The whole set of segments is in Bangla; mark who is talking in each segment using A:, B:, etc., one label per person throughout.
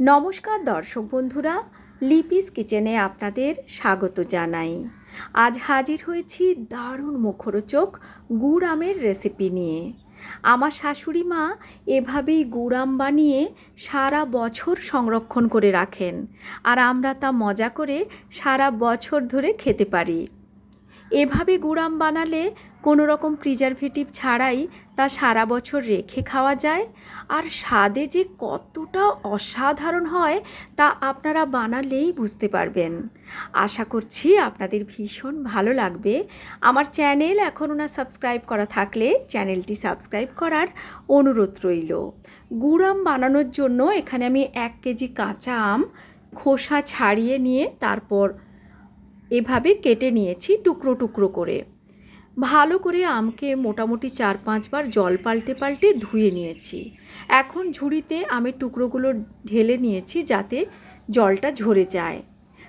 A: নমস্কার দর্শক বন্ধুরা, লিপিস কিচেনে আপনাদের স্বাগত জানাই। আজ হাজির হয়েছি দারুণ মুখরোচক গুড় আমের রেসিপি নিয়ে। আমার শাশুড়ি মা এভাবেই গুড়াম বানিয়ে সারা বছর সংরক্ষণ করে রাখেন, আর আমরা তা মজা করে সারা বছর ধরে খেতে পারি। এভাবে গুড়াম বানালে কোনো রকম প্রিজারভেটিভ ছাড়াই তা সারা বছর রেখে খাওয়া যায়। আর স্বাদে যে কতটা অসাধারণ হয় তা আপনারা বানালেই বুঝতে পারবেন। আশা করছি আপনাদের ভীষণ ভালো লাগবে। আমার চ্যানেল এখনও না সাবস্ক্রাইব করা থাকলে চ্যানেলটি সাবস্ক্রাইব করার অনুরোধ রইল। গুড়াম বানানোর জন্য এখানে আমি এক কেজি কাঁচা আম খোসা ছাড়িয়ে নিয়ে তারপর এভাবে কেটে নিয়েছি টুকরো টুকরো করে। ভালো করে আমকে মোটামুটি চার পাঁচবার জল পাল্টে পাল্টে ধুয়ে নিয়েছি। এখন ঝুড়িতে আমের টুকরোগুলো ঢেলে নিয়েছি যাতে জলটা ঝরে যায়।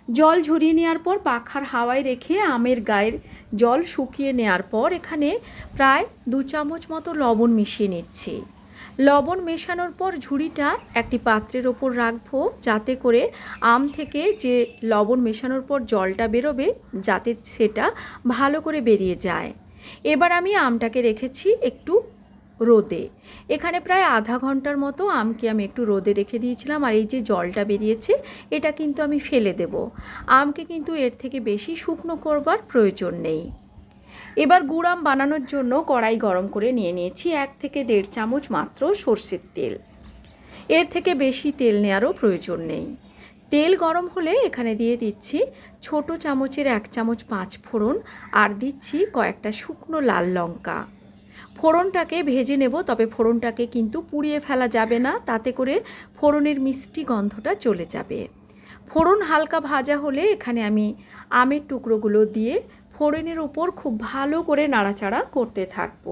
A: জল ঝরিয়ে নেওয়ার পর পাখার হাওয়ায় রেখে আমের গায়ের জল শুকিয়ে নেওয়ার পর এখানে প্রায় দু চামচ মতো লবণ মিশিয়ে নিচ্ছি। লবণ মেশানোর পর ঝুড়িটা একটি পাত্রের ওপর রাখব, যাতে করে আম থেকে যে লবণ মেশানোর পর জলটা বেরোবে, যাতে সেটা ভালো করে বেরিয়ে যায়। এবার আমি আমটাকে রেখেছি একটু রোদে। এখানে প্রায় আধা ঘণ্টার মতো আমকে আমি একটু রোদে রেখে দিয়েছিলাম, আর এই যে জলটা বেরিয়েছে, এটা কিন্তু আমি ফেলে দেব। আমকে কিন্তু এর থেকে বেশি শুকনো করবার প্রয়োজন নেই। এবার গুড়াম বানানোর জন্য কড়াই গরম করে নিয়ে নিয়েছি এক থেকে দেড় চামচ মাত্র সর্ষের তেল। এর থেকে বেশি তেল নেওয়ারও প্রয়োজন নেই। তেল গরম হলে এখানে দিয়ে দিচ্ছি ছোট চামচের এক চামচ পাঁচ ফোড়ন আর দিচ্ছি কয়েকটা শুকনো লাল লঙ্কা। ফোড়নটাকে ভেজে নেব, তবে ফোড়নটাকে কিন্তু পুড়িয়ে ফেলা যাবে না, তাতে করে ফোড়নের মিষ্টি গন্ধটা চলে যাবে। ফোড়ন হালকা ভাজা হলে এখানে আমি আমের টুকরোগুলো দিয়ে ফোড়নের উপর খুব ভালো করে নাড়াচাড়া করতে থাকব।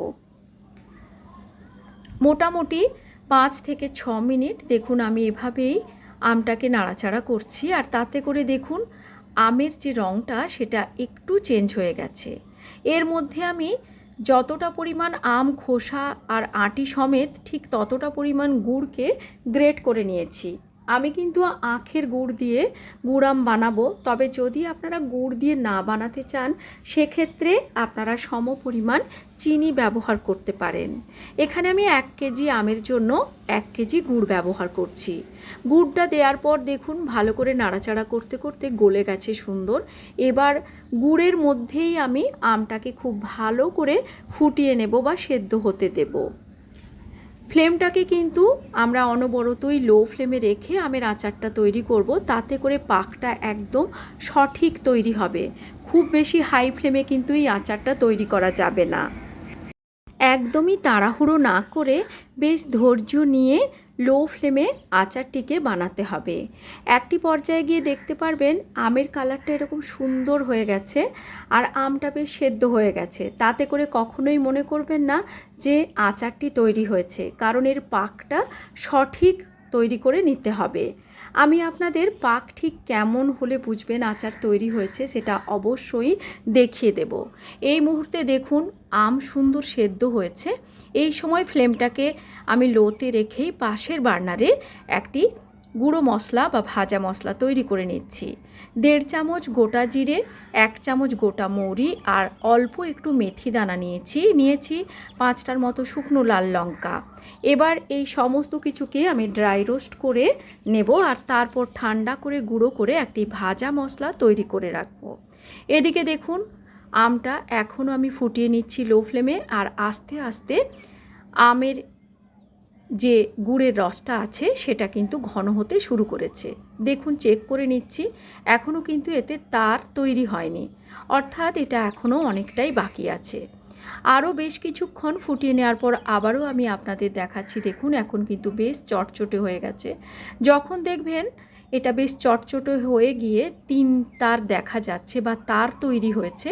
A: মোটামুটি পাঁচ থেকে ছ মিনিট দেখুন আমি এভাবেই আমটাকে নাড়াচাড়া করছি আর তাতে করে দেখুন আমের যে রঙটা সেটা একটু চেঞ্জ হয়ে গেছে। এর মধ্যে আমি যতটা পরিমাণ আম, খোসা আর আটি সমেত ঠিক ততটা পরিমাণ গুড়কে গ্রেট করে নিয়েছি। আমি কিন্তু আখের গুড় দিয়ে গুড়াম বানাবো। তবে যদি আপনারা গুড় দিয়ে না বানাতে চান, সেক্ষেত্রে আপনারা সম পরিমাণ চিনি ব্যবহার করতে পারেন। এখানে আমি এক কেজি আমের জন্য এক কেজি গুড় ব্যবহার করছি। গুড়টা দেওয়ার পর দেখুন, ভালো করে নাড়াচাড়া করতে করতে গলে গেছে সুন্দর। এবার গুড়ের মধ্যেই আমি আমটাকে খুব ভালো করে ফুটিয়ে নেব বা সেদ্ধ হতে দেবো। ফ্লেমটাকে কিন্তু আমরা অনবরতই লো ফ্লেমে রেখে আমের আচারটা তৈরি করব। তাতে করে পাকটা একদম সঠিক তৈরি হবে। খুব বেশি হাই ফ্লেমে কিন্তু এই আচারটা তৈরি করা যাবে না। একদমই তাড়াহুড়ো না করে বেশ ধৈর্য নিয়ে লো ফ্লেমে আচারটিকে বানাতে হবে। একটি পর্যায়ে গিয়ে দেখতে পারবেন আমের কালারটা এরকম সুন্দর হয়ে গেছে আর আমটা বেশ সেদ্ধ হয়ে গেছে। তাতে করে কখনোই মনে করবেন না যে আচারটি তৈরি হয়েছে, কারণ এর পাকটা সঠিক তৈরি করে নিতে হবে। আমি আপনাদের পাক ঠিক কেমন হলে বুঝবেন আচার তৈরি হয়েছে সেটা অবশ্যই দেখিয়ে দেব। এই মুহূর্তে দেখুন আম সুন্দর সেদ্ধ হয়েছে। এই সময় ফ্লেমটাকে আমি লোতে রেখেই পাশের বার্নারে একটি গুঁড়ো মশলা বা ভাজা মশলা তৈরি করে নিচ্ছি। দেড় চামচ গোটা জিরে, এক চামচ গোটা মৌরি আর অল্প একটু মেথি দানা নিয়েছি। নিয়েছি পাঁচটার মতো শুকনো লাল লঙ্কা। এবার এই সমস্ত কিছুকে আমি ড্রাই রোস্ট করে নেব আর তারপর ঠান্ডা করে গুঁড়ো করে একটি ভাজা মশলা তৈরি করে রাখব। এদিকে দেখুন, আমটা এখনও আমি ফুটিয়ে নিচ্ছি লো ফ্লেমে আর আস্তে আস্তে আমের যে গুড়ের রসটা আছে, সেটা কিন্তু ঘন হতে শুরু করেছে। দেখুন চেক করে নিচ্ছি। এখনও কিন্তু এতে তার তৈরি হয়নি। অর্থাৎ এটা এখনও অনেকটাই বাকি আছে। আরও বেশ কিছুক্ষণ ফুটিয়ে নেওয়ার পর আবারও আমি আপনাদের দেখাচ্ছি। দেখুন, এখন কিন্তু বেশ চটচটে হয়ে গেছে। যখন দেখবেন এটা বেশ চটচটে হয়ে গিয়ে তিন তার দেখা যাচ্ছে বা তার তৈরি হয়েছে,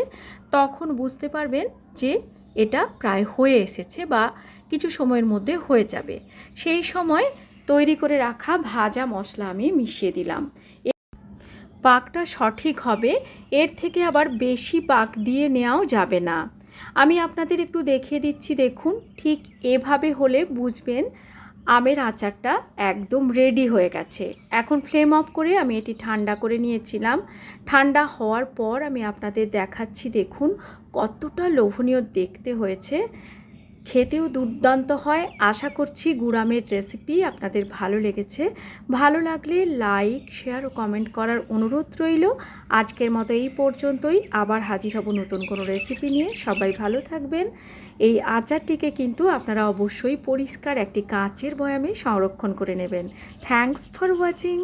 A: তখন বুঝতে পারবেন যে এটা প্রায় হয়ে এসেছে বা কিছু সময়ের মধ্যে হয়ে যাবে। সেই সময় তৈরি করে রাখা ভাজা মশলা আমি মিশিয়ে দিলাম। পাকটা সঠিক হবে, এর থেকে আবার বেশি পাক দিয়ে নেওয়াও যাবে না। আমি আপনাদের একটু দেখিয়ে দিচ্ছি, দেখুন, ঠিক এভাবে হলে বুঝবেন আমের আচারটা একদম রেডি হয়ে গেছে। এখন ফ্লেম অফ করে আমি এটি ঠান্ডা করে নিয়েছিলাম। ঠান্ডা হওয়ার পর আমি আপনাদের দেখাচ্ছি, দেখুন কতটা লোভনীয় দেখতে হয়েছে। খেতেও দুর্দান্ত হয়। আশা করছি গুড়ামের রেসিপি আপনাদের ভালো লেগেছে। ভালো লাগলে লাইক শেয়ার ও কমেন্ট করার অনুরোধ রইল। আজকের মতো এই পর্যন্তই। আবার হাজির হব নতুন কোনো রেসিপি নিয়ে। সবাই ভালো থাকবেন। এই আচারটিকে কিন্তু আপনারা অবশ্যই পরিষ্কার একটি কাঁচের বয়ামে সংরক্ষণ করে নেবেন। Thanks for watching